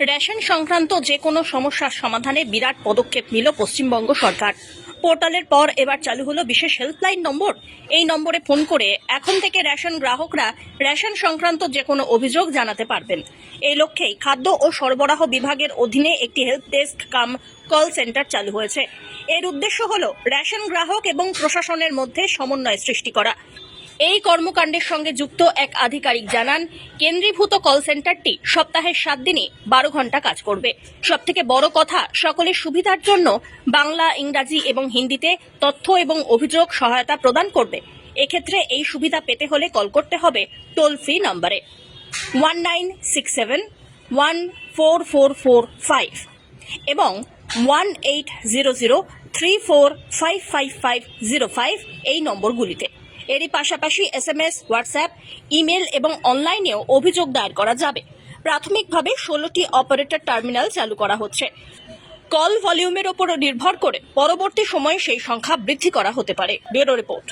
Ration সংক্রান্ত যে কোনো সমস্যার সমাধানে বিরাট পদক্ষেপ নিল পশ্চিমবঙ্গ সরকার। পোর্টালের পর এবার চালু হলো বিশেষ হেল্পলাইন নম্বর। এই নম্বরে ফোন করে এখন থেকে রেশন গ্রাহকরা রেশন সংক্রান্ত যে কোনো অভিযোগ জানাতে পারবেন। এই লক্ষ্যেই খাদ্য ও সরবরাহ বিভাগের অধীনে একটি help desk cum call centre চালু হয়েছে। এর উদ্দেশ্য হলো রেশন গ্রাহক এবং প্রশাসনের মধ্যে সমন্বয় সৃষ্টি করা। এই কর্মকাণ্ডের সঙ্গে যুক্ত এক আধিকারিক জানান, কেন্দ্রীভূত কল সেন্টারটি সপ্তাহের সাত দিনে বারো ঘণ্টা কাজ করবে। সব থেকে বড় কথা, সকলের সুবিধার জন্য বাংলা, ইংরাজি এবং হিন্দিতে তথ্য এবং অভিযোগ সহায়তা প্রদান করবে। এক্ষেত্রে এই সুবিধা পেতে হলে কল করতে হবে টোল ফ্রি নম্বরে one nine six seven, one four four four five এবং one eight zero zero three four five five five zero five এই নম্বরগুলিতে। এরই পাশাপাশি S M S WhatsApp, email এবং অনলাইনেও অভিযোগ দায়ের করা যাবে। প্রাথমিকভাবে ষোলোটি অপারেটর টার্মিনাল চালু করা হচ্ছে। কল ভলিউমের ওপরও নির্ভর করে পরবর্তী সময়ে সেই সংখ্যা বৃদ্ধি করা হতে পারে। Bureau report.